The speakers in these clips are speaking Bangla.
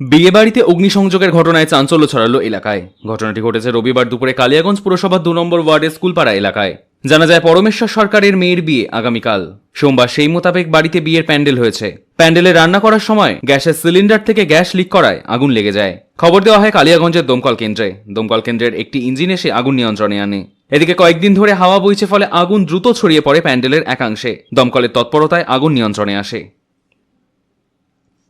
বিয়ে বাড়িতে অগ্নিসংযোগের ঘটনায় চাঞ্চল্য ছড়ালো এলাকায়। ঘটনাটি ঘটেছে রবিবার দুপুরে কালিয়াগঞ্জ পুরসভার দু নম্বর ওয়ার্ডের স্কুলপাড়া এলাকায়। জানা যায়, পরমেশ্বর সরকারের মেয়ের বিয়ে আগামীকাল। সোমবার সেই মোতাবেক বাড়িতে বিয়ের প্যান্ডেল হয়েছে। প্যান্ডেলে রান্না করার সময় গ্যাসের সিলিন্ডার থেকে গ্যাস লিক করায় আগুন লেগে যায়। খবর দেওয়া হয় কালিয়াগঞ্জের দমকল কেন্দ্রে। দমকল কেন্দ্রের একটি ইঞ্জিন এসে আগুন নিয়ন্ত্রণে আনে। এদিকে কয়েকদিন ধরে হাওয়া বইছে, ফলে আগুন দ্রুত ছড়িয়ে পড়ে প্যান্ডেলের একাংশে। দমকলের তৎপরতায় আগুন নিয়ন্ত্রণে আসে।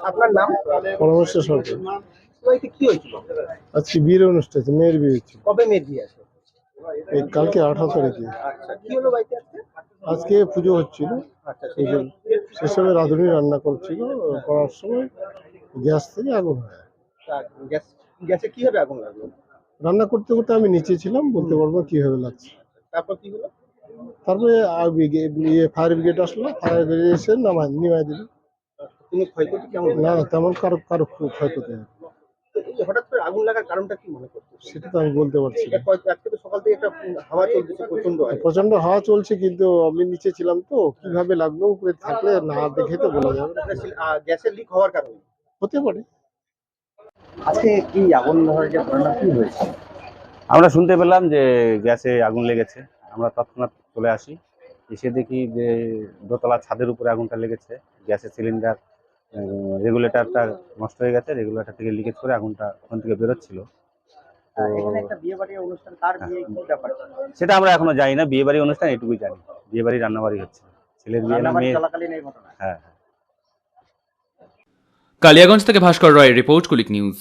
আপনার নাম? পরামর্শ সরকার। কি হয়েছিল? আজকে বিয়ের অনুষ্ঠান আছে মেয়ের বিয়ে হচ্ছে কবে মেয়ে দিয়ে আসে এই কালকে আঠারো তারিখে। আচ্ছা আজকে? পুজো হচ্ছিল। আচ্ছা পুজো সেসবে রাঁধুনি রান্না করছিল করার সময় গ্যাস থেকে আগুন হয়। গ্যাস গ্যাসে কীভাবে আগুন লাগল? রান্না করতে করতে আমি নিচে ছিলাম বলতে পারব কীভাবে লাগছে। তারপর কি হলো? তারপরে আর ইয়ে ফায়ার ব্রিগেড আসলো ফায়ার ব্রিগেড এসে নামায় নিমাই দিল। তুমি ক্ষয়ক্ষতি কেমন না তেমন কারও কারও খুব ক্ষয়ক্ষতি হয়নি। হঠাৎ করে আগুন লাগার কারণটা কি মনে করছ সেটা তো আমি বলতে পারছি না। আজকে তো সকাল থেকে একটা হাওয়া চলতেছে প্রচণ্ড প্রচণ্ড হাওয়া চলছে কিন্তু আমি নিচে ছিলাম তো কীভাবে লাগল উপরে থাকলে না দেখে তো বলা যাবে। না গ্যাসের লিক হওয়ার কারণে। হতে পারে। আজকে কি আগুন ধরার যে ঘটনা কি হয়েছে? আমরা শুনতে পেলাম যে গ্যাসে আগুন লেগেছে। আমরা তৎক্ষণাৎ চলে আসি। এসে দেখি যে দোতলা ছাদের উপরে আগুনটা লেগেছে। গ্যাসের সিলিন্ডার রেগুলেটরটা নষ্ট হয়ে গেছে রেগুলেটর থেকে লিকেজ করে আগুনটা ওখান থেকে বেরোচ্ছিল। ব্যাপার? সেটা আমরা এখনও জানি না বিয়ে বাড়ি অনুষ্ঠান এটুকুই জানি। বিয়ে বাড়ি রান্নাবাড়ি হচ্ছে। ছেলের বিয়ে না মেয়ে চলাকালীন হ্যাঁ। কালিয়াগঞ্জ থেকে ভাস্কর রয়ের রিপোর্ট কুলিক নিউজ।